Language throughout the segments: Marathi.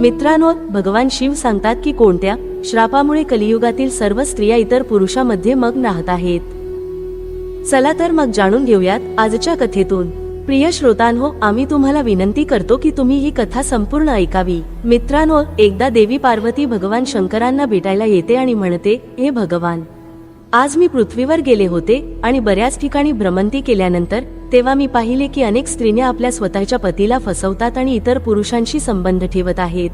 मित्रांनो भगवान शिव सांगतात की कोणत्या? श्रापामुळे कलियुगातील सर्व स्त्रिया इतर पुरुषामध्ये मग्न राहत आहेत. चला तर मग जाणून घेऊयात आजच्या कथेतून. प्रिय श्रोतांहो आम्ही तुम्हाला विनंती करतो की तुम्ही ही कथा संपूर्ण ऐकावी. मित्रांनो एकदा देवी पार्वती भगवान शंकरांना भेटायला येते आणि म्हणते हे भगवान आज मी पृथ्वीवर गेले होते आणि बऱ्याच ठिकाणी भ्रमंती केल्यानंतर तेव्हा मी पाहिले की अनेक स्त्रिया आपल्या स्वतःच्या पतीला फसवतात आणि इतर पुरुषांशी संबंध ठेवत आहेत.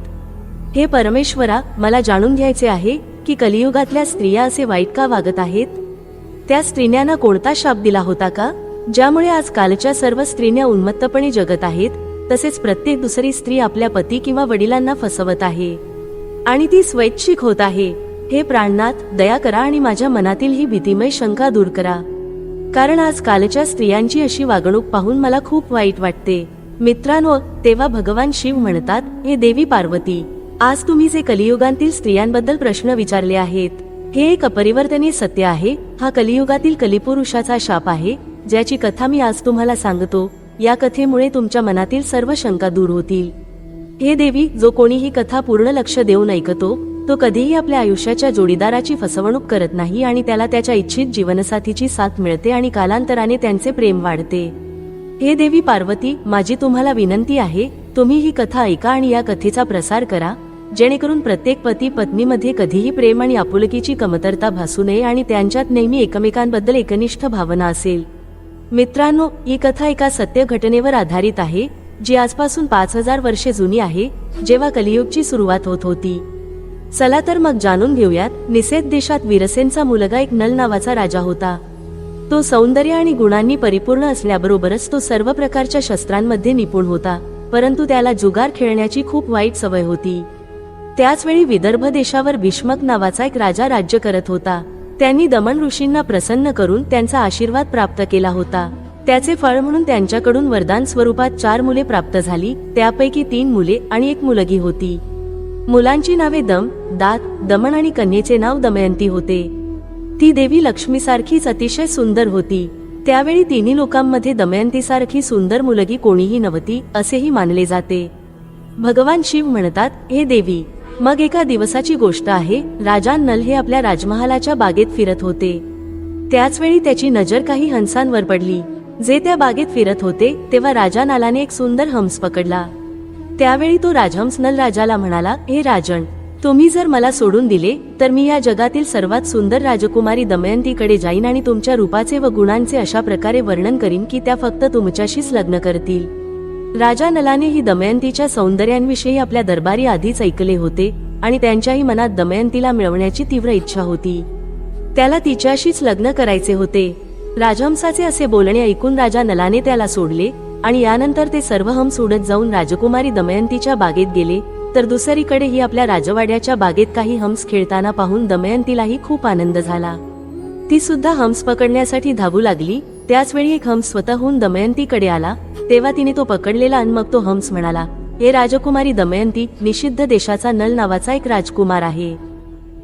हे परमेश्वरा मला जाणून घ्यायचे आहे की कलियुगातल्या स्त्रिया असे वाईट का वागत आहेत? त्या स्त्रियांना कोणता शाप दिला होता का? ज्यामुळे आज कालच्या सर्व स्त्रिया उन्मत्तपणे जगत आहेत तसेच प्रत्येक दुसरी स्त्री आपल्या पती किंवा वडिलांना फसवत आहे. आणि ती स्वैच्छिक होत आहे. हे प्राणनाथ दया करा आणि माझ्या मनातील ही भीतीमय शंका दूर करा. कारण आज कालच्या स्त्रियांची अशी वागणूक पाहून मला खूप वाईट वाटते. मित्रांनो तेव्हा भगवान शिव म्हणतात हे देवी पार्वती आज तुम्ही जे कलियुगांतील स्त्रियांबद्दल प्रश्न विचारले आहेत हे एक अपरिवर्तनीय सत्य आहे हा कलियुगातील कलिपुरुषाचा शाप आहे ज्याची कथा मी आज तुम्हाला सांगतो या कथेमुळे तुमच्या मनातील सर्व शंका दूर होतील. हे देवी जो कोणी ही कथा पूर्ण लक्ष देऊन ऐकतो तो कधीही आपल्या आयुष्याच्या जोडीदाराची फसवणूक करत नाही आणि त्याला त्याच्या इच्छित जीवनसाथीची साथ मिळते आणि कालांतराने त्यांचे प्रेम वाढते. हे देवी पार्वती माझी तुम्हाला विनंती आहे तुम्ही ही कथा ऐका आणि या कथेचा प्रसार करा जेणेकरून प्रत्येक पती पत्नीमध्ये कधीही प्रेम आणि आपुलकीची कमतरता भासू नये आणि त्यांच्यात नेहमी एकमेकांबद्दल एकनिष्ठ भावना असेल. मित्रांनो ही कथा एका सत्य घटनेवर आधारित आहे जी आजपासून पाच हजार वर्षे जुनी आहे जेव्हा कलियुगची सुरुवात होत होती. चला तर मग जाणून घेऊयात निषेध देशात वीरसेनचा मुलगा एक नल नावाचा राजा होता. तो सौंदर्य आणि गुणांनी परिपूर्ण असल्याबरोबरच तो सर्व प्रकारच्या शस्त्रांमध्ये निपुण होता परंतु त्याला जुगार खेळण्याची खूप वाईट सवय होती. त्याचवेळी विदर्भ देशावर भीष्मक नावाचा एक राजा राज्य करत होता. त्यांनी दमन ऋषींना प्रसन्न करून त्यांचा आशीर्वाद प्राप्त केला होता. त्याचे फळ म्हणून त्यांच्याकडून वरदान स्वरूपात चार मुले प्राप्त झाली त्यापैकी तीन मुले आणि एक मुलगी होती. मुलांची नावे दम दात दमन आणि कन्येचे नाव दमयंती होते. ती देवी लक्ष्मीसारखीच अतिशय सुंदर होती. त्यावेळी तिन्ही लोकांमध्ये दमयंतीसारखी सुंदर मुलगी कोणीही नव्हती असेही मानले जाते. भगवान शिव म्हणतात हे देवी मग एका दिवसाची गोष्ट आहे राजा नल हे आपल्या राजमहालाच्या बागेत फिरत होते. त्याचवेळी त्याची नजर काही हंसांवर पडली. जे त्या बागेत फिरत होते तेव्हा राजा नालाने एक सुंदर हंस पकडला. त्यावेळी तो राजहंसनल राजाला म्हणाला हे राजन तुम्ही जर मला सोडून दिले तर मी या जगातील सर्वात सुंदर राजकुमारी दमयंतीकडे जाईन आणि तुमच्या रूपाचे व गुणांचे अशा प्रकारे वर्णन करीन की त्या फक्त तुमच्याशीच लग्न करतील. राजा नलाने ही दमयंतीच्या सौंदर्यांविषयी आपल्या दरबारी आधीच ऐकले होते आणि त्यांच्याही मनात दमयंतीला मिळवण्याची तीव्र इच्छा होती. त्याला तिच्याशीच लग्न करायचे होते. राजहंसाचे असे बोलणे ऐकून राजा नलाने त्याला सोडले आणि यानंतर ते सर्व सोडत उडत जाऊन राजकुमारी दमयंतीच्या बागेत गेले तर दुसरीकडेही आपल्या राजवाड्याच्या बागेत काही हम्स खेळताना पाहून दमयंतीलाही खूप आनंद झाला. ती सुद्धा हम्स पकडण्यासाठी धावू लागली त्याचवेळी एक हम्स स्वतःहून दमयंतीकडे आला तेव्हा तिने तो पकडलेला आणि मग तो हम्स म्हणाला हे राजकुमारी दमयंती निषिद्ध देशाचा नल नावाचा एक राजकुमार आहे.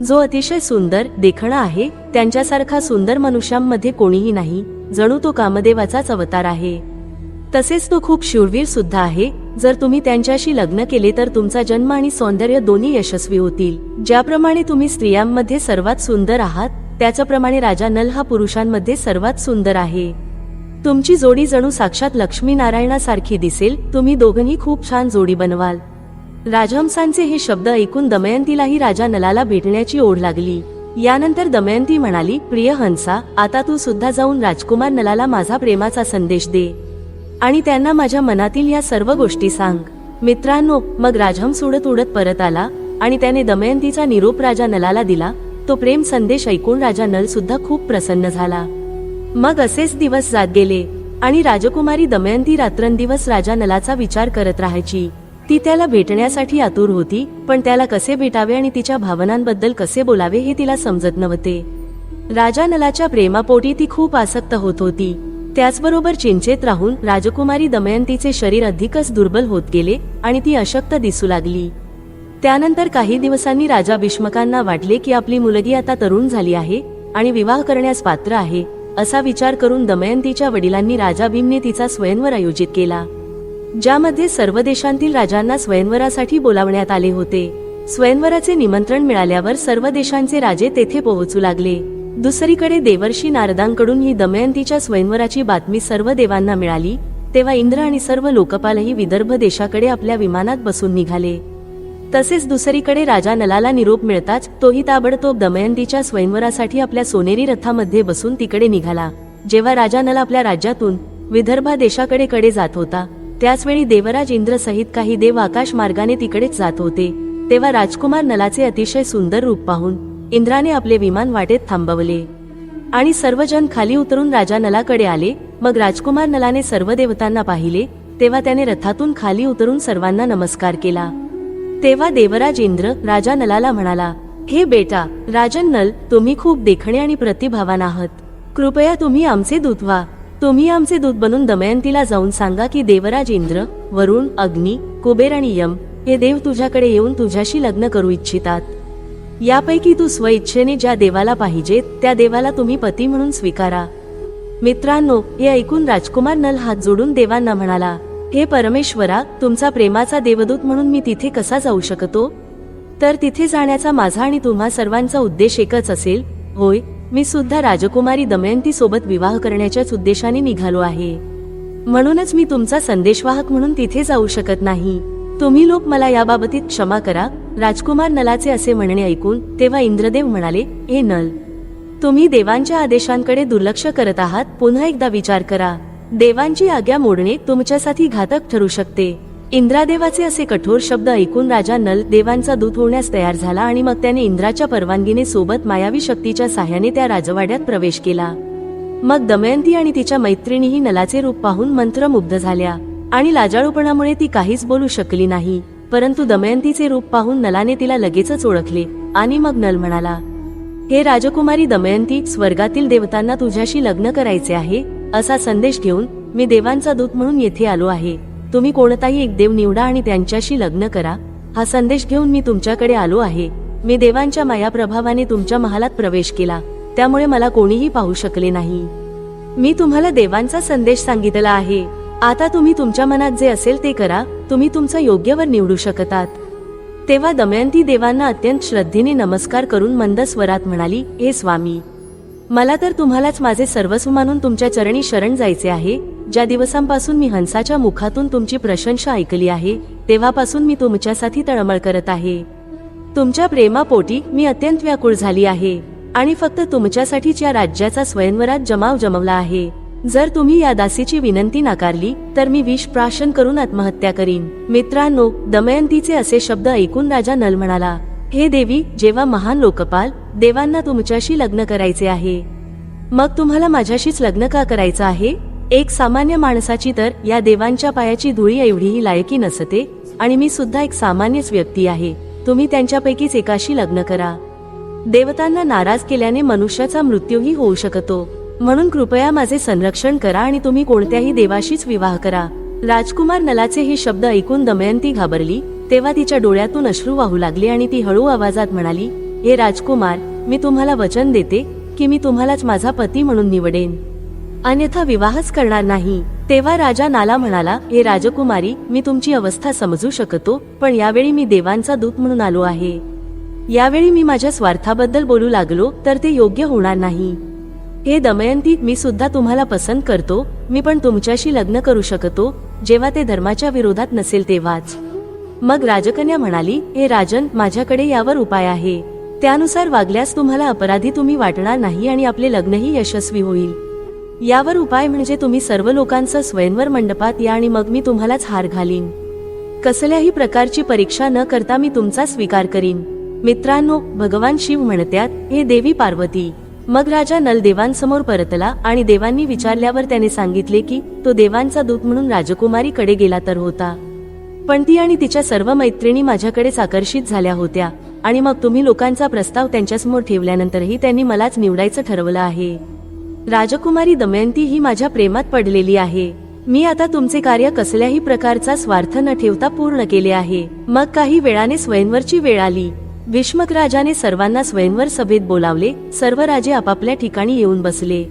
जो अतिशय सुंदर देखणा आहे त्यांच्यासारखा सुंदर मनुष्यांमध्ये कोणीही नाही जणू तो कामदेवाचाच अवतार आहे. तसेच तो खूप शूरवीर सुद्धा आहे. जर तुम्ही त्यांच्याशी लग्न केले तर तुमचा जन्म आणि सौंदर्य दोन्ही यशस्वी होतील. ज्याप्रमाणे तुम्ही स्त्रियांमध्ये सर्वात सुंदर आहात त्याच्याप्रमाणे राजा नल हा पुरुषांमध्ये सर्वात सुंदर आहे. तुमची जोडी जणू साक्षात लक्ष्मी नारायणासारखी दिसेल. तुम्ही दोघंही खूप छान जोडी बनवाल. राजहंसांचे हे शब्द ऐकून दमयंतीलाही राजा नलाला भेटण्याची ओढ लागली. यानंतर दमयंती म्हणाली प्रिय हंसा आता तू सुद्धा जाऊन राजकुमार नलाला माझा प्रेमाचा संदेश दे. आणि त्यांना माझ्या मनातील या सर्व गोष्टी सांग. मित्रांनो मग राजहम उडत उडत परत आला आणि त्याने दमयंतीचा निरोप राजा नलाला दिला. तो प्रेम संदेश ऐकून राजा नल सुद्धा खूप प्रसन्न झाला. मग असेच दिवस जात गेले आणि राजकुमारी दमयंती रात्रंदिवस राजा नलाचा विचार करत राहायची. ती त्याला भेटण्यासाठी आतुर होती पण त्याला कसे भेटावे आणि तिच्या भावनांबद्दल कसे बोलावे हे तिला समजत नव्हते. राजा नलाच्या प्रेमापोटी ती खूप आसक्त होत होती. त्याचबरोबर चिंचेत राहून राजकुमारी दमयंतीचे शरीर अधिकच दुर्बल होत गेले आणि ती अशक्त दिसू लागली. त्यानंतर काही दिवसांनी राजा भीष्मकांना वाटले की आपली मुलगी आता तरुण झाली आहे आणि विवाह करण्यास पात्र आहे असा विचार करून दमयंतीच्या वडिलांनी राजा भीमने तिचा स्वयंवर आयोजित केला. ज्यामध्ये सर्व देशांतील राजांना स्वयंवरासाठी बोलावण्यात आले होते. स्वयंवराचे निमंत्रण मिळाल्यावर सर्व देशांचे राजे तेथे पोहोचू लागले. दुसरीकडे देवर्षी नारदांकडून ही दमयंतीच्या स्वयंवराची बातमी सर्व देवांना मिळाली तेव्हा इंद्र आणि सर्व लोकपालही विदर्भ देशाकडे आपल्या विमानात बसून निघाले. तसेच दुसरीकडे राजा नलाला निरोप मिळताच तोही ताबडतोब दमयंतीच्या स्वयंवरासाठी आपल्या सोनेरी रथामध्ये बसून तिकडे निघाला. जेव्हा राजा नल आपल्या राज्यातून विदर्भा देशाकडे कडे जात होता त्याचवेळी देवराज इंद्र सहित काही देव आकाश मार्गाने तिकडेच जात होते तेव्हा राजकुमार नलाचे अतिशय सुंदर रूप पाहून इंद्राने आपले विमान वाटेत थांबवले. आणि सर्वजण खाली उतरून राजा नलाकडे आले मग राजकुमार नलाने सर्व देवतांना पाहिले तेव्हा त्याने रथातून खाली उतरून सर्वांना नमस्कार केला. तेव्हा देवराज इंद्र राजा नलाला म्हणाला हे बेटा राजन नल तुम्ही खूप देखणे आणि प्रतिभावान आहात. कृपया तुम्ही आमचे दूत व्हा. तुम्ही आमचे दूत बनून दमयंतीला जाऊन सांगा की देवराज इंद्र वरुण अग्नी कुबेर आणि यम हे देव तुझ्याकडे येऊन तुझ्याशी लग्न करू इच्छितात. यापैकी तू स्वइच्छेने ज्या देवाला पाहिजेत त्या देवाला तुम्ही पती म्हणून स्वीकारा. मित्रांनो हे ऐकून राजकुमार नल हात जोडून देवांना म्हणाला हे परमेश्वरा तुमचा प्रेमाचा देवदूत म्हणून मी तिथे कसा जाऊ शकतो? तर तिथे जाण्याचा माझा आणि तुम्हा सर्वांचा उद्देश एकच असेल होय मी सुद्धा राजकुमारी दमयंती सोबत विवाह करण्याच्याच उद्देशाने निघालो आहे. म्हणूनच मी तुमचा संदेशवाहक म्हणून तिथे जाऊ शकत नाही. तुम्ही लोक मला याबाबतीत क्षमा करा राजकुमार नलाचे असे म्हणणे ऐकून तेव्हा इंद्रदेव म्हणाले हे नल तुम्ही देवांच्या आदेशांकडे दुर्लक्ष करत आहात पुन्हा एकदा विचार करा. देवांची आज्ञा मोडणे तुमच्यासाठी घातक ठरू शकते. इंद्रादेवाचे असे कठोर शब्द ऐकून राजा नल देवांचा दूत होण्यास तयार झाला आणि मग त्याने इंद्राच्या परवानगीने सोबत मायावी शक्तीच्या साह्याने त्या राजवाड्यात प्रवेश केला. मग दमयंती आणि तिच्या मैत्रिणीही नलाचे रूप पाहून मंत्रमुग्ध झाल्या आणि लाजाळूपणामुळे ती काहीच बोलू शकली नाही. परंतु दमयंतीचे रूप पाहून नलाने तिला लगेचच ओळखले आणि मग नल म्हणाला हे राजकुमारी दमयंती स्वर्गातील देवतांना तुझ्याशी लग्न करायचे आहे असा संदेश घेऊन मी देवांचा दूत म्हणून येथे आलो आहे. तुम्ही कोणताही एक देव निवडा आणि त्यांच्याशी लग्न करा. हा संदेश घेऊन मी तुमच्याकडे आलो आहे. मी देवांच्या मायाप्रभावाने तुमच्या महालात प्रवेश केला. त्यामुळे मला कोणीही पाहू शकले नाही. मी तुम्हाला देवांचा संदेश सांगितला आहे. आता तुम्ही तुमच्या मनात जे असेल ते करा. तुम्ही तुमचं योग्यवर निवडू शकतात. तेव्हा दमयंती देवांना अत्यंत श्रद्धेने नमस्कार करून मंद स्वरात म्हणाली हे स्वामी मला तर तुम्हालाच माझे सर्वस्व मानून तुमच्या चरणी शरण जायचे आहे. ज्या दिवसांपासून मी हंसाच्या मुखातून तुमची प्रशंसा ऐकली आहे तेव्हापासून मी तुमच्यासाठी तळमळ करत आहे. तुमच्या प्रेमापोटी मी अत्यंत व्याकुळ झाली आहे आणि फक्त तुमच्यासाठीच या राज्याचा स्वयंवरात जमाव जमवला आहे. जर तुम्ही या दासीची विनंती नाकारली तर मी विष प्राशन करून आत्महत्या करीन. मित्रांनो दमयंतीचे असे शब्द ऐकून राजा नल म्हणाला हे देवी जेव्हा महान लोकपाल देवांना तुमच्याशी लग्न करायचे आहे. मग तुम्हाला माझ्याशीच लग्न का करायचं आहे? एक सामान्य माणसाची तर या देवांच्या पायाची धुळी एवढीही लायकी नसते आणि मी सुद्धा एक सामान्यच व्यक्ती आहे. तुम्ही त्यांच्यापैकीच एकाशी लग्न करा. देवतांना नाराज केल्याने मनुष्याचा मृत्यूही होऊ शकतो. म्हणून कृपया माझे संरक्षण करा आणि तुम्ही कोणत्याही देवाशीच विवाह करा. राजकुमार नलाचे हे शब्द ऐकून दमयंती घाबरली तेव्हा तिच्या डोळ्यातून अश्रू वाहू लागले आणि ती हळू आवाजात म्हणाली हे राजकुमार मी तुम्हाला वचन देते की मी तुम्हालाच माझा पती म्हणून निवडेन. अन्यथा विवाहच करणार नाही. तेव्हा राजा नाला म्हणाला हे राजकुमारी मी तुमची अवस्था समजू शकतो पण यावेळी मी देवांचा दूत म्हणून आलो आहे. यावेळी मी माझ्या स्वार्थाबद्दल बोलू लागलो तर ते योग्य होणार नाही. हे दमयंती मी सुद्धा तुम्हाला पसंत करतो. मी पण तुमच्याशी लग्न करू शकतो. जेव्हा ते धर्माच्या विरोधात नसेल तेव्हाच. मग राजकन्या म्हणाली हे राजन माझ्याकडे यावर उपाय आहे. त्यानुसार वागल्यास तुम्हाला अपराधी तुम्ही वाटणार नाही आणि आपले लग्नही यशस्वी होईल. यावर उपाय म्हणजे तुम्ही सर्व लोकांचं स्वयंवर मंडपात या आणि मग मी तुम्हालाच हार घालीन. कसल्याही प्रकारची परीक्षा न करता मी तुमचा स्वीकार करीन. मित्रांनो भगवान शिव म्हणत्यात हे देवी पार्वती मग राजा नल देवांसमोर परतला आणि देवांनी विचारल्यावर त्याने सांगितले की तो देवांचा दूत म्हणून राजकुमारीकडे गेला तर होता. पण ती आणि तिच्या सर्व मैत्रिणी माझ्याकडेच आकर्षित झाल्या होत्या आणि मग तुम्ही लोकांचा प्रस्ताव त्यांच्यासमोर ठेवल्यानंतरही त्यांनी मलाच निवडायचं ठरवलं आहे. राजकुमारी दमयंती ही माझ्या प्रेमात पडलेली आहे. मी आता तुमचे कार्य कसल्याही प्रकारचा स्वार्थ न ठेवता पूर्ण केले आहे. मग काही वेळाने स्वयंवरची वेळ आली. भीष्मक राजाने सर्वांना स्वयंवर सभेत बोलावले सर्व राजे आपापल्या ठिकाणी येऊन बसले.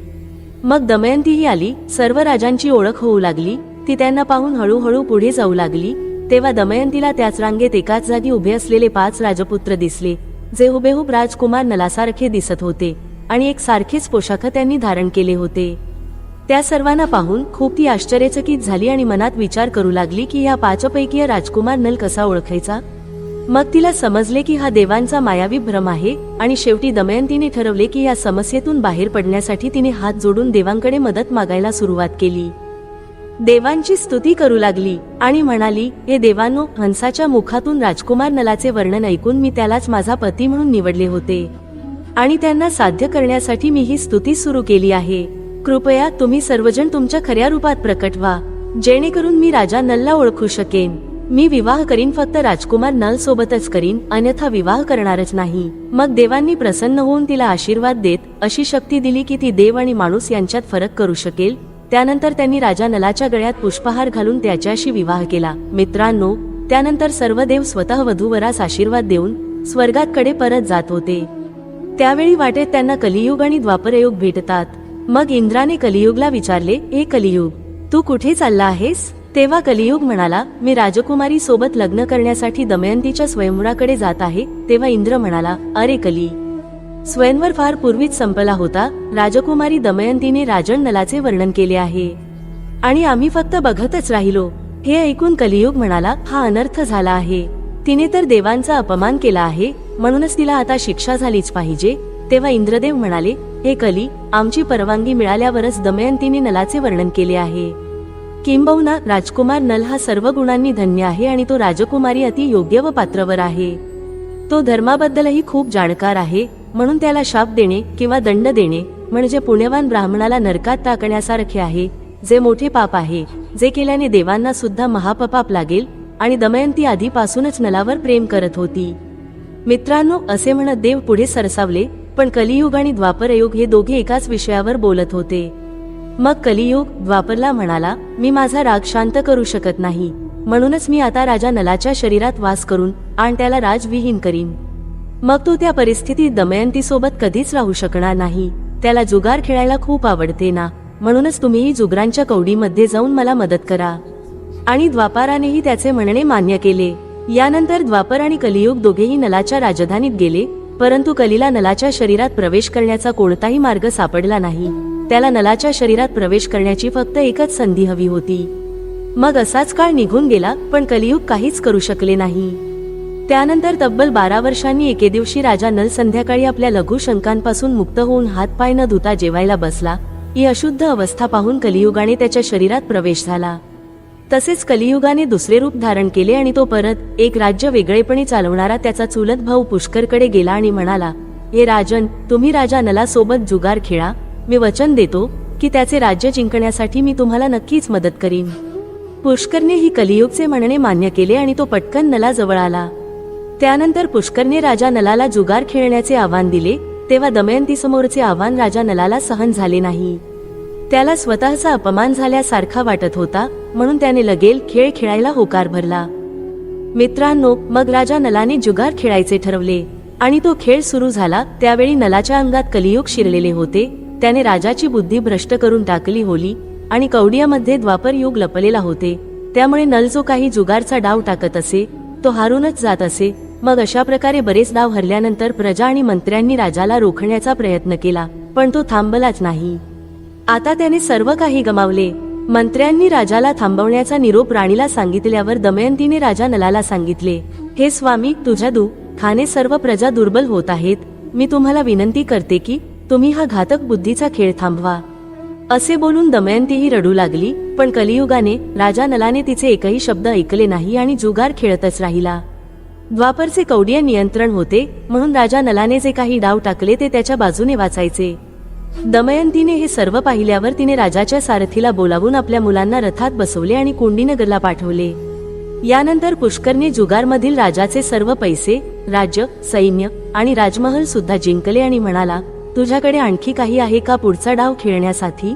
मग दमयंतीही आली सर्व राजांची ओळख होऊ लागली ती त्यांना पाहून हळूहळू पुढे जाऊ लागली. तेव्हा दमयंतीला त्याच रांगेत एकाच जागी उभे असलेले पाच राजपुत्र दिसले जे हुबेहूब राजकुमार नलासारखे दिसत होते आणि एक सारखेच पोशाख त्यांनी धारण केले होते. त्या सर्वांना पाहून खूप ती आश्चर्यचकित झाली आणि मनात विचार करू लागली की या पाचपैकी राजकुमार नल कसा ओळखायचा? मग तिला समजले की हा देवांचा मायावी भ्रम आहे आणि शेवटी दमयंतीने ठरवले की या समस्येतून बाहेर पडण्यासाठी तिने हात जोडून देवांकडे मदत मागायला सुरुवात केली. देवांची स्तुती करू लागली आणि म्हणाली हे देवांनो हंसाच्या मुखातून राजकुमार नलाचे वर्णन ऐकून मी त्यालाच माझा पती म्हणून निवडले होते. आणि त्यांना साध्य करण्यासाठी मी ही स्तुती सुरू केली आहे. कृपया तुम्ही सर्वजण तुमच्या खऱ्या रूपात प्रकट व्हा. जेणेकरून मी राजा नलला ओळखू शकेन. मी विवाह करीन फक्त राजकुमार नल सोबतच करीन अन्यथा विवाह करणारच नाही. मग देवांनी प्रसन्न होऊन तिला आशीर्वाद देत अशी शक्ती दिली की ती देव आणि माणूस यांच्यात फरक करू शकेल. त्यानंतर त्यांनी राजा नलाच्या गळ्यात पुष्पहार घालून त्याच्याशी विवाह केला. मित्रांनो त्यानंतर सर्व देव स्वतः वधूवरास आशीर्वाद देऊन स्वर्गातकडे परत जात होते. त्यावेळी वाटेत त्यांना कलियुग आणि द्वापरयुग भेटतात. मग इंद्राने कलियुगला विचारले ए कलियुग तू कुठे चालला आहेस? तेव्हा कलियुग म्हणाला मी राजकुमारी सोबत लग्न करण्यासाठी दमयंतीच्या स्वयंवराकडे जात आहे. तेव्हा इंद्र म्हणाला अरे कली. स्वयंवर फार पूर्वीच संपला होता राजकुमारी दमयंतीने राजन नलाचे वर्णन केले आहे. आणि आम्ही फक्त बघतच राहिलो. हे ऐकून कलियुग म्हणाला हा अनर्थ झाला आहे. तिने तर देवांचा अपमान केला आहे म्हणूनच तिला आता शिक्षा झालीच पाहिजे. तेव्हा इंद्रदेव म्हणाले हे कली आमची परवानगी मिळाल्यावरच दमयंतीने नलाचे वर्णन केले आहे. किंबहुना राजकुमार नल हा सर्व गुणांनी धन्य आहे आणि तो राजकुमारी अति योग्य व पात्रवर आहे. तो धर्माबद्दलही खूप जाणकार आहे म्हणून त्याला शाप देणे किंवा दंड देणे म्हणजे पुण्यवान ब्राह्मणाला नरकात टाकण्यासारखे आहे जे मोठे पाप आहे जे केल्याने देवांना सुद्धा महापपाप लागेल आणि दमयंती आधीपासूनच नलावर प्रेम करत होती. मित्रांनो असे म्हणत देव पुढे सरसावले पण कलियुग आणि द्वापरयुग हे दोघे एकाच विषयावर बोलत होते. मग कलियुग द्वापरला म्हणाला मी माझा राग शांत करू शकत नाही. म्हणूनच मी आता राजा नलाच्या शरीरात वास करून आणि त्याला राजविहीन करीन. मग तो त्या परिस्थितीत दमयंती सोबत कधीच राहू शकणार नाही. त्याला जुगार खेळायला खूप आवडते ना. म्हणूनच तुम्हीही जुगरांच्या कवडीमध्ये जाऊन मला मदत करा. आणि द्वापारानेही त्याचे म्हणणे मान्य केले. यानंतर द्वापर आणि कलियुग दोघेही नलाच्या राजधानीत गेले परंतु कलीला नलाच्या शरीरात प्रवेश करण्याचा कोणताही मार्ग सापडला नाही. त्याला नलाच्या शरीरात प्रवेश करण्याची फक्त एकच संधी हवी होती. मग असाच काळ निघून गेला पण कलियुग काहीच करू शकले नाही. त्यानंतर तब्बल बारा वर्षांनी एके दिवशी राजा नल संध्याकाळी आपल्या लघु शंकांपासून मुक्त होऊन हात पाय न धुता जेवायला बसला. ही अशुद्ध अवस्था पाहून कलियुगाने त्याच्या शरीरात प्रवेश झाला. तसेच कलियुगाने दुसरे रूप धारण केले आणि तो परत एक राज्य वेगळेपणे चालवणारा त्याचा चुलत भाऊ पुष्करकडे गेला आणि म्हणाला हे राजन तुम्ही राजा नला सोबत जुगार खेळा. मी वचन देतो की त्याचे राज्य जिंकण्यासाठी मी तुम्हाला नक्कीच मदत करीन. पुष्करने ही कलियुगचे म्हणणे मान्य केले आणि तो पटकन नला जवळ आला. त्यानंतर पुष्करने राजा नलाला जुगार खेळण्याचे आव्हान दिले तेव्हा दमयंती समोरचे आव्हान राजा नलाला सहन झाले नाही. त्याला स्वतःचा अपमान झाल्यासारखा वाटत होता म्हणून त्याने लगेल खेळ खेळायला होकार भरला. मित्रांनो मग राजा नलाने जुगार खेळायचे ठरवले आणि तो खेळ सुरू झाला त्यावेळी नलाच्या अंगात कलियुग शिरलेले होते त्याने राजाची बुद्धी भ्रष्ट करून टाकली होली आणि कवडियामध्ये द्वापर युग लपलेला होते त्यामुळे नल जो काही जुगारचा डाव टाकत असे तो हारूनच जात असे मग अशा प्रकारे बरेच डाव हरल्यानंतर प्रजा आणि मंत्र्यांनी राजाला रोखण्याचा प्रयत्न केला पण तो थांबलाच नाही. आता त्याने सर्व काही गमावले. मंत्र्यांनी राजाला थांबवण्याचा निरोप राणीला सांगितल्यावर दमयंतीने राजा नलाला सांगितले हे स्वामी तुझ्या दू खाने सर्व प्रजा दुर्बल होत आहेत. मी तुम्हाला विनंती करते की तुम्ही हा घातक बुद्धीचा खेळ थांबवा. असे बोलून दमयंतीही रडू लागली पण कलियुगाने राजा नलाने तिचे एकही शब्द ऐकले नाही आणि जुगार खेळतच राहिला. द्वापरचे कौडीय नियंत्रण होते म्हणून राजा नलाने जे काही डाव टाकले ते त्याच्या बाजूने वाचायचे. दमयंतीने हे सर्व पाहिल्यावर तिने राजाच्या सारथीला बोलावून आपल्या मुलांना रथात बसवले आणि कुंडीनगरला पाठवले. यानंतर पुष्करने जुगारमधील राजाचे सर्व पैसे राज्य सैन्य आणि राजमहल सुद्धा जिंकले आणि म्हणाला तुझ्याकडे आणखी काही आहे का पुढचा डाव खेळण्यासाठी?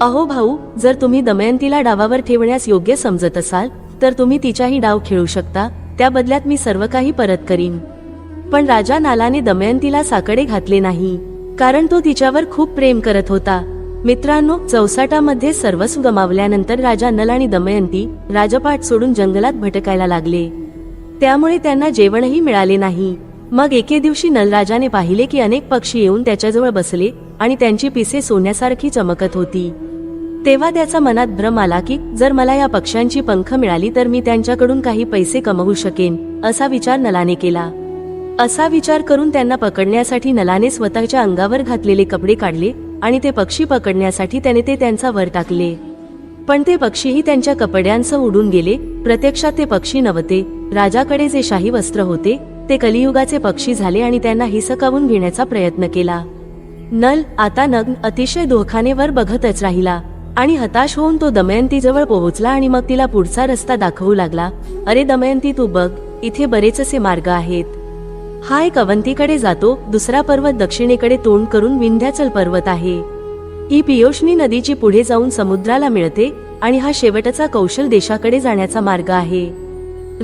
अहो भाऊ जर तुम्ही दमयंतीला डावावर ठेवण्यास योग्य समजत असाल तर तुम्ही तिच्याही डाव खेळू शकता त्या बदल्यात मी सर्व काही परत करीन. पण राजा नालाने दमयंतीला साकडे घातले नाही. कारण तो तिच्यावर खूप प्रेम करत होता. मित्रांनो चौसाटामध्ये सर्वस्व गमावल्यानंतर राजा नल आणि दमयंती राजपाट सोडून जंगलात भटकायला लागले. त्यामुळे त्यांना जेवणही मिळाले नाही. मग एके दिवशी नलराजाने पाहिले की अनेक पक्षी येऊन त्याच्याजवळ बसले आणि त्यांची पिसे सोन्यासारखी चमकत होती. तेव्हा त्याचा मनात भ्रम आला की जर मला या पक्ष्यांची पंख मिळाली तर मी त्यांच्याकडून काही पैसे कमवू शकेन असा विचार नलाने केला. असा विचार करून त्यांना पकडण्यासाठी नलाने स्वतःच्या अंगावर घातलेले कपडे काढले आणि ते पक्षी पकडण्यासाठी त्याने ते त्यांचा वर टाकले. पण ते पक्षीही त्यांच्या कपड्यांसह उडून गेले. प्रत्यक्षात ते पक्षी नव्हते. राजाकडे जे शाही वस्त्र होते ते कलियुगाचे पक्षी झाले आणि त्यांना हिसकावून घेण्याचा प्रयत्न केला. नल आता नग्न अतिशय दोखानेवर बघतच राहिला आणि हताश होऊन तो दमयंतीजवळ पोहोचला आणि मग तिला पुढचा रस्ता दाखवू लागला. अरे दमयंती तू बघ इथे बरेच असे मार्ग आहेत. हा एक अवंतीकडे जातो दुसरा पर्वत दक्षिणेकडे तोंड करून विंध्याचल पर्वत आहे. ही पियोशनी नदीची पुढे जाऊन समुद्राला मिळते आणि हा शेवटचा कौशल देशाकडे जाण्याचा मार्ग आहे.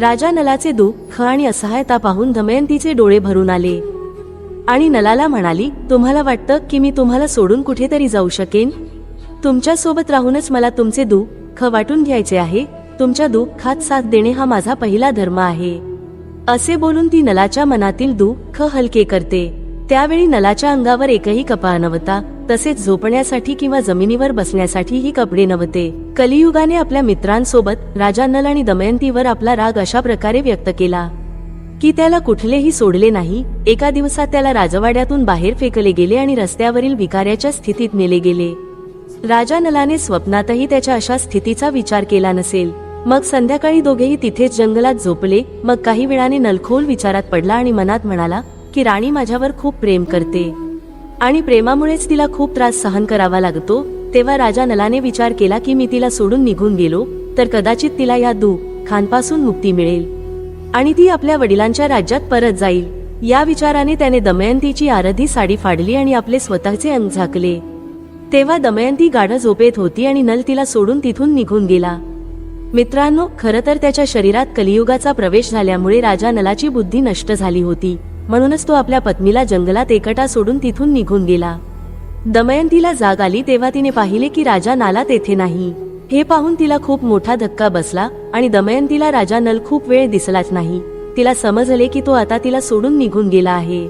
राजा नलाचे दुःख आणि असहायता पाहून दमयंतीचे डोळे भरून आले. आणि नलाला म्हणाली तुम्हाला वाटतं की मी तुम्हाला सोडून कुठेतरी जाऊ शकेन? तुमच्यासोबत राहूनच मला तुमचे दुःख वाटून घ्यायचे आहे. तुमच्या दुःखात साथ देणे हा माझा पहिला धर्म आहे. असे बोलून ती नलाच्या मनातील दुःख हलके करते. त्यावेळी नलाच्या अंगावर एकही कपाळ नव्हता. तसेच झोपण्यासाठी किंवा जमिनीवर बसण्यासाठीही कपडे नव्हते. कलियुगाने आपल्या मित्रांसोबत राजा नल आणि दमयंतीवर आपला राग अशा प्रकारे व्यक्त केला. की त्याला कुठलेही सोडले नाही. एका दिवसात त्याला राजवाड्यातून बाहेर फेकले गेले आणि रस्त्यावरील भिकाऱ्याच्या स्थितीत नेले गेले. राजा नलाने स्वप्नातही त्याच्या अशा स्थितीचा विचार केला नसेल. मग संध्याकाळी दोघेही तिथेच जंगलात झोपले मग काही वेळाने नलखोल विचारात पडला आणि मनात म्हणाला की राणी माझ्यावर खूप प्रेम करते. आणि प्रेमामुळेच तिला खूप त्रास सहन करावा लागतो. तेव्हा राजा नलाने विचार केला की मी तिला सोडून निघून गेलो तर कदाचित तिला या दुःखांपासून मुक्ती मिळेल. आणि ती आपल्या वडिलांच्या राज्यात परत जाईल. या विचाराने त्याने दमयंतीची आरधी साडी फाडली आणि आपले स्वतःचे अंग झाकले. तेव्हा दमयंती गाढ झोपेत होती आणि नल तिला सोडून तिथून निघून गेला. मित्रांनो खरं तर त्याच्या शरीरात कलियुगाचा प्रवेश झाल्यामुळे राजा नलाची बुद्धी नष्ट झाली होती. म्हणूनच तो आपल्या पत्नीला जंगलात एकटा सोडून तिथून निघून गेला. दमयंतीला जाग आली तेव्हा तिने पाहिले की राजा नाला तेथे नाही. हे पाहून तिला खूप मोठा धक्का बसला आणि दमयंतीला राजा नल खूप वेळ दिसलाच नाही. तिला समजले की तो आता तिला सोडून निघून गेला आहे.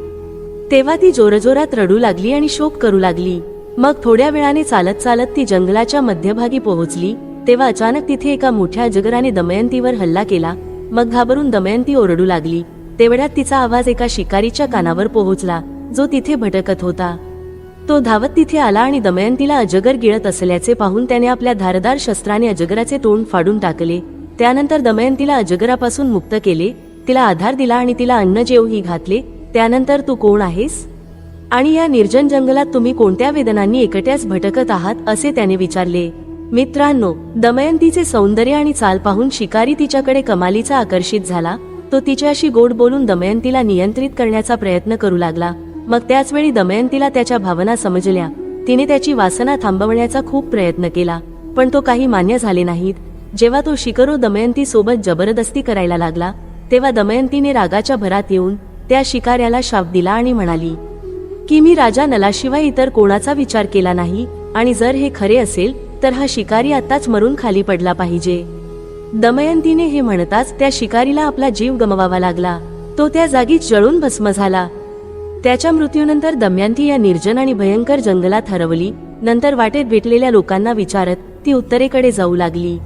तेव्हा ती जोरजोरात रडू लागली आणि शोक करू लागली. मग थोड्या वेळाने चालत चालत ती जंगलाच्या मध्यभागी पोहोचली तेव्हा अचानक तिथे एका मोठ्या अजगराने दमयंतीवर हल्ला केला. मग घाबरून दमयंती ओरडू लागली. तेवढ्यात तिचा आवाज एका शिकारीच्या कानावर पोहोचला जो तिथे भटकत होता. तो धावत तिथे आला आणि दमयंतीला अजगर गिळत असल्याचे पाहून त्याने आपल्या धारदार शस्त्राने अजगराचे तोंड फाडून टाकले. त्यानंतर दमयंतीला अजगरापासून मुक्त केले तिला आधार दिला आणि तिला अन्न जेवही घातले. त्यानंतर तू कोण आहेस? आणि या निर्जन जंगलात तुम्ही कोणत्या वेदनांनी एकट्याच भटकत आहात? असे त्याने विचारले. मित्रांनो दमयंतीचे सौंदर्य आणि चाल पाहून शिकारी तिच्याकडे कमालीचा आकर्षित झाला. तो तिच्याशी गोड बोलून दमयंतीला नियंत्रित करण्याचा प्रयत्न करू लागला. मग त्याच वेळी दमयंतीला त्याच्या भावना समजल्या. तिने त्याची वासना थांबवण्याचा खूप प्रयत्न केला पण तो काही मान्य झाले नाहीत. जेव्हा तो शिकरो दमयंती सोबत जबरदस्ती करायला लागला तेव्हा दमयंतीने रागाच्या भरात येऊन त्या शिकाऱ्याला शाप दिला आणि म्हणाली की मी राजा नलाशिवाय इतर कोणाचा विचार केला नाही आणि जर हे खरे असेल तर हा शिकारी आताच मरून खाली पडला पाहिजे. दमयंतीने हे म्हणताच त्या शिकारीला आपला जीव गमवावा लागला. तो त्या जागी जळून भस्म झाला. त्याच्या मृत्यूनंतर दमयंती या निर्जन आणि भयंकर जंगलात हरवली. नंतर वाटेत भेटलेल्या लोकांना विचारत ती उत्तरेकडे जाऊ लागली.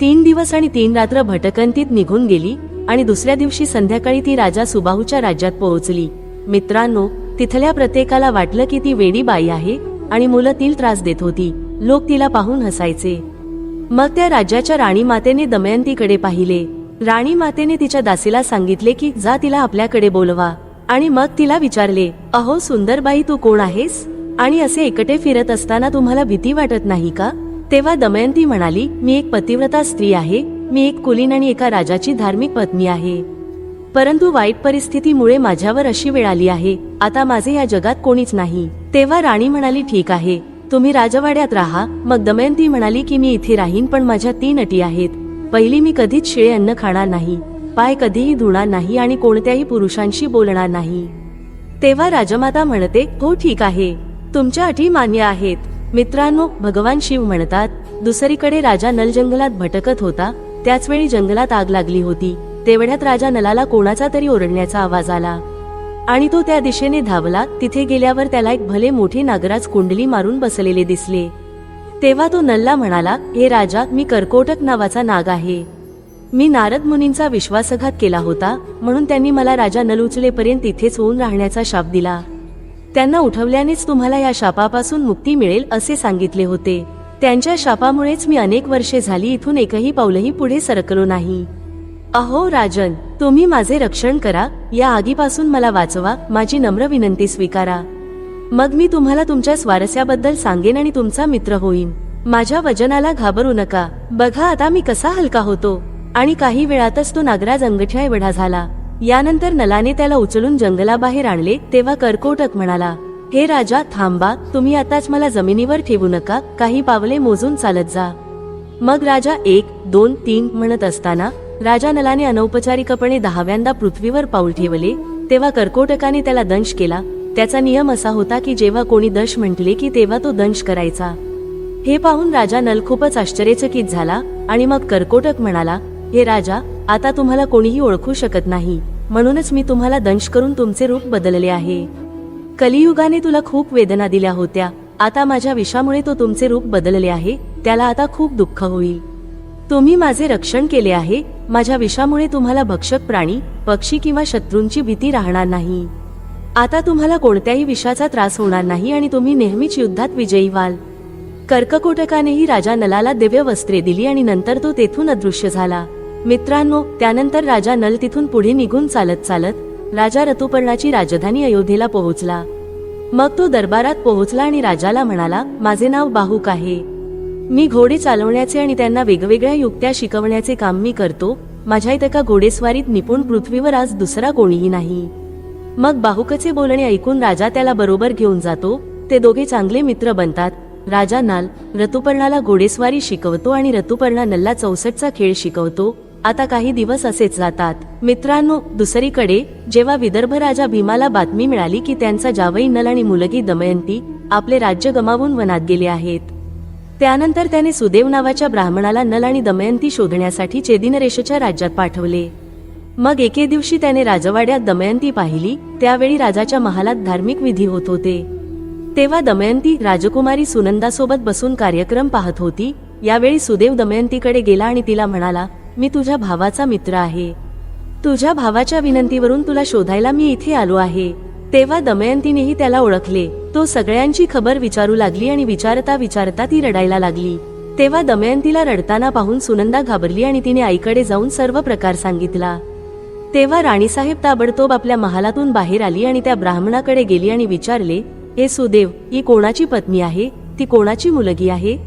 तीन दिवस आणि तीन रात्र भटकंतीत निघून गेली आणि दुसऱ्या दिवशी संध्याकाळी ती राजा सुबाहूच्या राज्यात पोहोचली. मित्रांनो तिथल्या प्रत्येकाला वाटलं की ती वेडी बाई आहे आणि मुलं तील त्रास देत होती. लोक तिला पाहून हसायचे. मग त्या राज्याच्या राणी मातेने दमयंतीकडे पाहिले. राणी मातेने तिच्या दासीला सांगितले की जा तिला आपल्याकडे बोलवा. आणि मग तिला विचारले अहो सुंदरबाई तू कोण आहेस? आणि असे एकटे फिरत असताना तुम्हाला भीती वाटत नाही का? तेव्हा दमयंती म्हणाली मी एक पतिव्रता स्त्री आहे. मी एक कुलीन आणि एका राजाची धार्मिक पत्नी आहे. परंतु वाईट परिस्थितीमुळे माझ्यावर अशी वेळ आली आहे. आता माझे या जगात कोणीच नाही. तेव्हा राणी म्हणाली ठीक आहे. तुम्ही राजवाड्यात राहा. मग दमयंती म्हणाली की मी इथे राहीन पण माझ्या तीन अटी आहेत. पहिली मी कधीच शिळे अन्न खाणार नाही. पाय कधीही धुणार नाही आणि कोणत्याही पुरुषांशी बोलणार नाही. तेव्हा राजमाता म्हणते हो ठीक आहे. तुमच्या अटी मान्य आहेत. मित्रांनो भगवान शिव म्हणतात दुसरीकडे राजा नल जंगलात भटकत होता. त्याचवेळी जंगलात आग लागली होती. तेवढ्यात राजा नलाला कोणाचा तरी ओरडण्याचा आवाज आला. आणि तो त्या दिशेने धावला. तिथे गेल्यावर त्याला एक भले मोठे नागराज कुंडली मारून बसलेले दिसले. तेव्हा तो नल्ला म्हणाला हे राजा मी कर्कोटक नावाचा नाग आहे. मी नारद मुनींचा विश्वासघात केला होता म्हणून त्यांनी मला राजा नल उचलेपर्यंत तिथेच होऊन राहण्याचा शाप दिला. त्यांना उठवल्यानेच तुम्हाला या शापापासून मुक्ती मिळेल असे सांगितले होते. त्यांच्या शापामुळेच मी अनेक वर्षे झाली इथून एकही पाऊलही पुढे सरकलो नाही. अहो राजन तुम्ही माझे रक्षण करा. या आगीपासून मला वाचवा. माझी नम्र विनंती स्वीकारा. मग मी तुम्हाला तुमच्या स्वारस्याबद्दल सांगेन आणि तुमचा मित्र होईन. माझ्या वजनाला घाबरू नका. बघा आता मी कसा हलका होतो. आणि काही वेळातच तो नागराज अंगठ्या एवढा झाला. यानंतर नलाने त्याला उचलून जंगलाबाहेर आणले तेव्हा कर्कोटक म्हणाला हे राजा थांबा. तुम्ही आताच मला जमिनीवर ठेवू नका. काही पावले मोजून चालत जा. मग राजा एक दोन तीन म्हणत असताना राजा नलाने अनौपचारिकपणे दहाव्यांदा पृथ्वीवर पाऊल ठेवले तेव्हा कर्कोटकाने त्याला दंश केला. त्याचा नियम असा होता की जेव्हा कोणी दंश म्हटले की तेव्हा तो दंश करायचा. हे पाहून राजा नल खूपच आश्चर्यचकित झाला आणि मग कर्कोटक म्हणाला हे राजा आता तुम्हाला कोणीही ओळखू शकत नाही. म्हणूनच मी तुम्हाला दंश करून तुमचे रूप बदलले आहे. कलियुगाने तुला खूप वेदना दिल्या होत्या. आता माझ्या विषामुळे तो तुमचे रूप बदलले आहे. त्याला आता खूप दुःख होईल. तुम्ही माझे रक्षण केले आहे माझ्या विषामुळे तुम्हाला भक्षक प्राणी पक्षी किंवा शत्रूंची भीती राहणार नाही. आता तुम्हाला कोणत्याही विषाचा त्रास होणार नाही आणि तुम्ही नेहमीच युद्धात विजयी व्हाल. कर्ककोटकानेही राजा नलाला दिव्य वस्त्रे दिली आणि नंतर तो तेथून अदृश्य झाला. मित्रांनो त्यानंतर राजा नल तिथून पुढे निघून चालत चालत राजा रतुपर्णाची राजधानी अयोध्येला पोहोचला. मग तो दरबारात पोहोचला आणि राजाला म्हणाला माझे नाव बाहुक आहे. मी घोडे चालवण्याचे आणि त्यांना वेगवेगळ्या युक्त्या शिकवण्याचे काम मी करतो. माझ्या इथं एका घोडेस्वारीत निपुण पृथ्वीवर आज दुसरा कोणीही नाही. मग बाहुकचे बोलणे ऐकून राजा त्याला बरोबर घेऊन जातो. ते दोघे चांगले मित्र बनतात. राजा नाल ऋतुपर्णाला घोडेस्वारी शिकवतो आणि ऋतुपर्णा नल्ला चौसटचा खेळ शिकवतो. आता काही दिवस असेच जातात. मित्रांनो दुसरीकडे जेव्हा विदर्भ राजा भीमाला बातमी मिळाली की त्यांचा जावई नल आणि मुलगी दमयंती आपले राज्य गमावून वनात गेले आहेत. त्यानंतर त्याने सुदेव नावाच्या ब्राह्मणाला नल आणि दमयंती शोधण्यासाठी चेदिनरेषच्या राज्यात पाठवले. मग एके दिवशी त्याने राजवाड्यात दमयंती पाहिली त्यावेळी राजाच्या महालात धार्मिक विधी होत होते. तेव्हा दमयंती राजकुमारी सुनंदासोबत बसून कार्यक्रम पाहत होती यावेळी सुदेव दमयंतीकडे गेला आणि तिला म्हणाला मी तुझ्या भावाचा मित्र आहे. तुझ्या भावाच्या विनंतीवरून तुला शोधायला मी इथे आलो आहे. तेव्हा दमयंतीनेही त्याला ओळखले. तो सगळ्यांची खबर विचारू लागली आणि विचारता विचारता ती रडायला लागली. तेव्हा दमयंतीला रडताना पाहून सुनंदा घाबरली आणि तिने आईकडे जाऊन सर्व प्रकार सांगितला. तेव्हा राणीसाहेब ताबडतोब आपल्या महालातून बाहेर आली आणि त्या ब्राह्मणाकडे गेली आणि विचारले हे सुदेव ही कोणाची पत्नी आहे? ती कोणाची मुलगी आहे?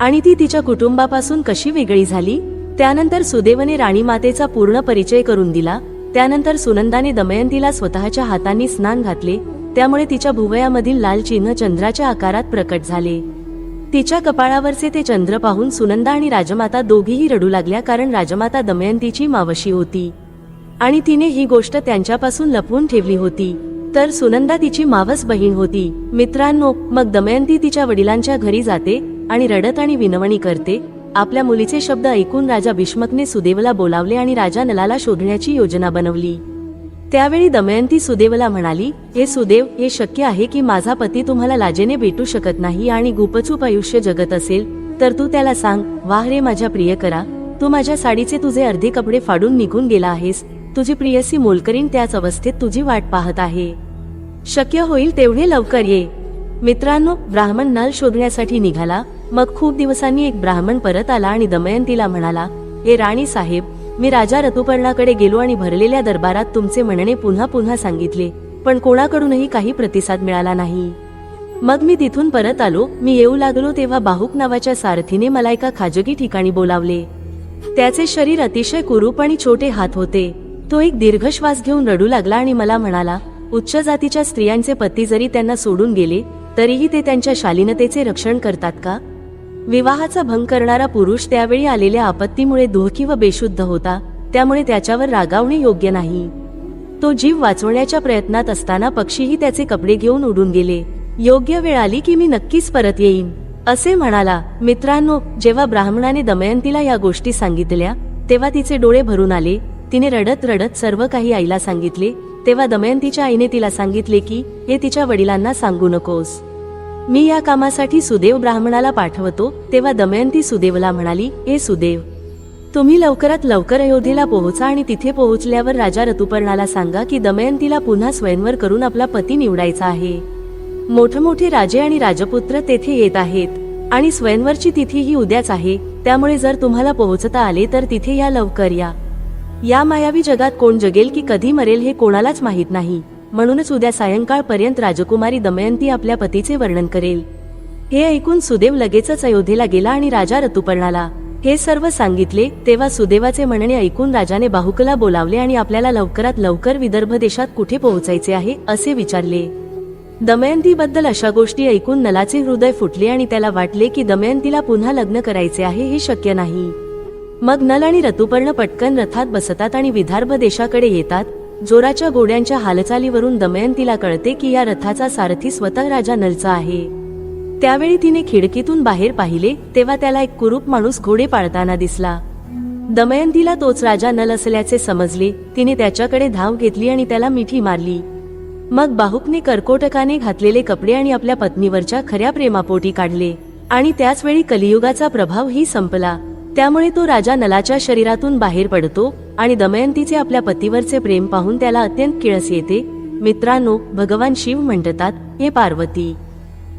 आणि ती तिच्या कुटुंबापासून कशी वेगळी झाली? त्यानंतर सुदेवने राणी मातेचा पूर्ण परिचय करून दिला त्यानंतर सुनंदाने दमयंतीला स्वतःच्या हातांनी स्नान घातले त्यामुळे तिच्या भुवयामधील लाल चिन्ह चंद्राच्या आकारात प्रकट झाले. तिच्या कपाळावरचे ते चंद्र पाहून सुनंदा आणि राजमाता दोघीही रडू लागल्या कारण राजमाता दमयंतीची मावशी होती. आणि तिने ही गोष्ट त्यांच्यापासून लपवून ठेवली होती. तर सुनंदा तिची मावस बहीण होती. मित्रांनो मग दमयंती तिच्या वडिलांच्या घरी जाते आणि रडत आणि विनवणी करते आपल्या मुलीचे शब्द ऐकून राजा भीष्मकने सुदेवला बोलावले आणि राजा नलाला शोधण्याची योजना बनवली. त्यावेळी दमयंती सुदेवला म्हणाली हे सुदेव हे शक्य आहे की माझा पती तुम्हाला लाजेने भेटू शकत नाही आणि गुपचूप आयुष्य जगत असेल तर तू त्याला सांग वाह रे माझ्या प्रिय करा तू माझ्या साडीचे तुझे अर्धे कपडे फाडून निघून गेला आहेस तुझी प्रियसी मोलकरीण त्याच अवस्थेत तुझी वाट पाहत आहे. शक्य होईल तेवढे लवकर ये. मित्रांनो ब्राह्मण नल शोधण्यासाठी निघाला. मग खूप दिवसांनी एक ब्राह्मण परत आला आणि दमयंतीला म्हणाला हे राणी साहेब मी राजा ऋतुपर्णाकडे गेलो आणि भरलेल्या दरबारात तुमचे म्हणणे पुन्हा पुन्हा सांगितले पण कोणाकडूनही काही प्रतिसाद मिळाला नाही. मग मी तिथून परत आलो मी येऊ लागलो तेव्हा बाहुक नावाच्या सारथीने मला एका खाजगी ठिकाणी बोलावले. त्याचे शरीर अतिशय कुरूप आणि छोटे हात होते. तो एक दीर्घ श्वास घेऊन रडू लागला आणि मला म्हणाला उच्च जातीच्या स्त्रियांचे पती जरी त्यांना सोडून गेले तरीही ते त्यांच्या शालीनतेचे रक्षण करतात का? विवाहाचा भंग करणारा पुरुष त्यावेळी आलेल्या आपत्तीमुळे दुःखी व बेशुद्ध होता त्यामुळे त्याच्यावर रागावणे योग्य नाही. तो जीव वाचवण्याच्या प्रयत्नात असताना पक्षीही त्याचे कपडे घेऊन उडून गेले. योग्य वेळ आली की मी नक्कीच परत येईन असे म्हणाला. मित्रांनो जेव्हा ब्राह्मणाने दमयंतीला या गोष्टी सांगितल्या तेव्हा तिचे डोळे भरून आले. तिने रडत रडत सर्व काही आईला सांगितले. तेव्हा दमयंतीच्या आईने तिला सांगितले की हे तिच्या वडिलांना सांगू नकोस. मी या कामासाठी सुदेव ब्राह्मणाला पाठवतो तेव्हा दमयंती सुदेवला म्हणाली ए सुदेव तुम्ही लवकरात लवकर अयोध्येला पोहोचा आणि तिथे पोहोचल्यावर राजा ऋतुपर्णाला सांगा की दमयंतीला पुन्हा स्वयंवर करून आपला पती निवडायचा आहे. मोठमोठे राजे आणि राजपुत्र तेथे येत आहेत आणि स्वयंवरची तिथी ही उद्याच आहे त्यामुळे जर तुम्हाला पोहोचता आले तर तिथे या लवकर या. या मायावी जगात कोण जगेल की कधी मरेल हे कोणालाच माहीत नाही. म्हणूनच उद्या सायंकाळपर्यंत राजकुमारी दमयंती आपल्या पतीचे वर्णन करेल. हे ऐकून सुदेव लगेचच अयोध्येला गेला आणि राजा ऋतुपर्णाला हे सर्व सांगितले तेव्हा सुदेवाचे म्हणणे ऐकून राजाने बाहुकला बोलावले आणि आपल्याला लवकरात लवकर विदर्भ देशात कुठे पोहोचायचे आहे असे विचारले. दमयंतीबद्दल अशा गोष्टी ऐकून नलाचे हृदय फुटले आणि त्याला वाटले की दमयंतीला पुन्हा लग्न करायचे आहे हे शक्य नाही. मग नल आणि ऋतुपर्ण पटकन रथात बसतात आणि विदर्भ देशाकडे येतात जोराच्या घोड्यांच्या हालचालीवरून दमयंतीला कळते की या रथाचा सारथी स्वतः राजा नलचा आहे. त्यावेळी तिने खिडकीतून बाहेर पाहिले तेव्हा त्याला एक कुरूप माणूस घोडे पाळताना दिसला. दमयंतीला तोच राजा नल असल्याचे समजले तिने त्याच्याकडे धाव घेतली आणि त्याला मिठी मारली. मग बाहुकने कर्कोटकाने घातलेले कपडे आणि आपल्या पत्नीवरच्या खऱ्या प्रेमापोटी काढले. आणि त्याच वेळी कलियुगाचा प्रभावही संपला. त्यामुळे तो राजा नलाच्या शरीरातून बाहेर पडतो आणि दमयंतीचे आपल्या पतीवरचे प्रेम पाहून त्याला अत्यंत किळस येते. मित्रांनो भगवान शिव म्हणतात हे पार्वती.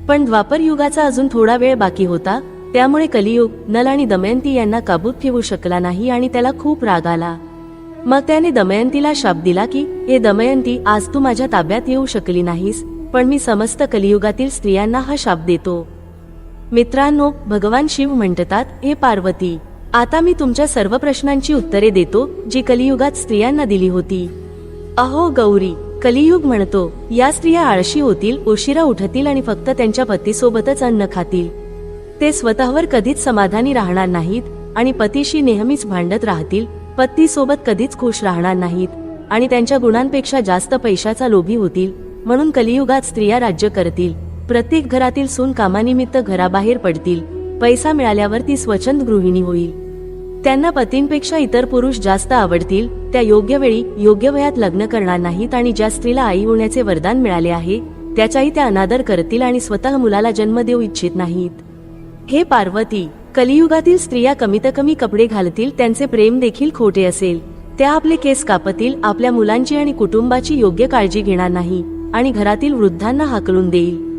पण द्वापर युगाचा अजून थोडा वेळ बाकी होता त्यामुळे कलियुग नल आणि दमयंती यांना काबूत ठेवू शकला नाही आणि त्याला खूप राग आला. मग त्याने दमयंतीला शाप दिला की हे दमयंती आज तू माझ्या ताब्यात येऊ शकली नाहीस पण मी समस्त कलियुगातील स्त्रियांना हा शाप देतो. मित्रांनो भगवान शिव म्हणतात हे पार्वती आता मी तुमच्या सर्व प्रश्नांची उत्तरे देतो जी कलियुगात स्त्रियांना दिली होती. अहो गौरी कलियुग म्हणतो या स्त्रिया आळशी होतील उशिरा उठतील आणि फक्त त्यांच्या पतीसोबतच अन्न खातील. ते स्वतःवर कधीच समाधानी राहणार नाहीत आणि पतीशी नेहमीच भांडत राहतील पत्नीसोबत कधीच खुश राहणार नाहीत आणि त्यांच्या गुणांपेक्षा जास्त पैशाचा लोभी होतील म्हणून कलियुगात स्त्रिया राज्य करतील. प्रत्येक घरातील सून कामानिमित्त घराबाहेर पडतील. पैसा मिळाल्यावर ती स्वच्छंद गृहिणी होईल. त्यांना पतींपेक्षा इतर पुरुष जास्त आवडतील. त्या योग्य वेळी योग्य वयात लग्न करणार नाहीत आणि ज्या स्त्रीला आई होण्याचे वरदान मिळाले आहे त्याचाही त्या अनादर करतील आणि स्वतः मुलाला जन्म देऊ इच्छित नाहीत. हे पार्वती कलियुगातील स्त्रिया कमीत कमी कपडे घालतील त्यांचे प्रेम देखील खोटे असेल. त्या आपले केस कापतील आपल्या मुलांची आणि कुटुंबाची योग्य काळजी घेणार नाही आणि घरातील वृद्धांना हाकलून देईल.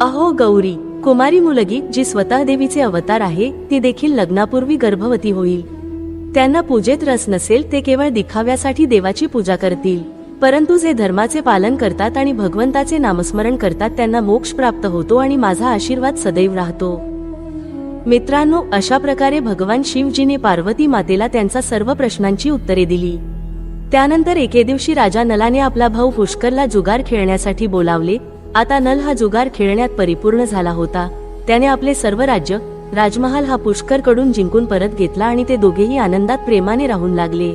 अहो गौरी कुमारी मुलगी जी स्वतः देवीचे अवतार आहे ती देखील लग्नापूर्वी गर्भवती होईल. त्यांना पूजेत रस नसेल ते केवळ दिखाव्यासाठी देवाची पूजा करतील. परंतु जे धर्माचे पालन करतात आणि भगवंताचे नामस्मरण करतात त्यांना मोक्ष प्राप्त होतो आणि माझा आशीर्वाद सदैव राहतो. मित्रांनो अशा प्रकारे भगवान शिवजीने पार्वती मातेला त्यांचा सर्व प्रश्नांची उत्तरे दिली. त्यानंतर एके दिवशी राजा नलाने आपला भाऊ पुष्करला जुगार खेळण्यासाठी बोलावले आता नल हा जुगार खेळण्यात परिपूर्ण झाला होता. त्याने आपले सर्व राज्य राजमहाल हा पुष्करकडून जिंकून परत घेतला आणि ते दोघेही आनंदात प्रेमाने राहून लागले.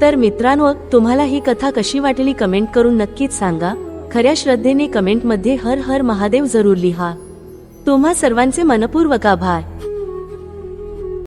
तर मित्रांनो तुम्हाला ही कथा कशी वाटली कमेंट करून नक्कीच सांगा. खऱ्या श्रद्धेने कमेंटमध्ये हर हर महादेव जरूर लिहा. तुम्हा सर्वांचे मनपूर्वक आभार.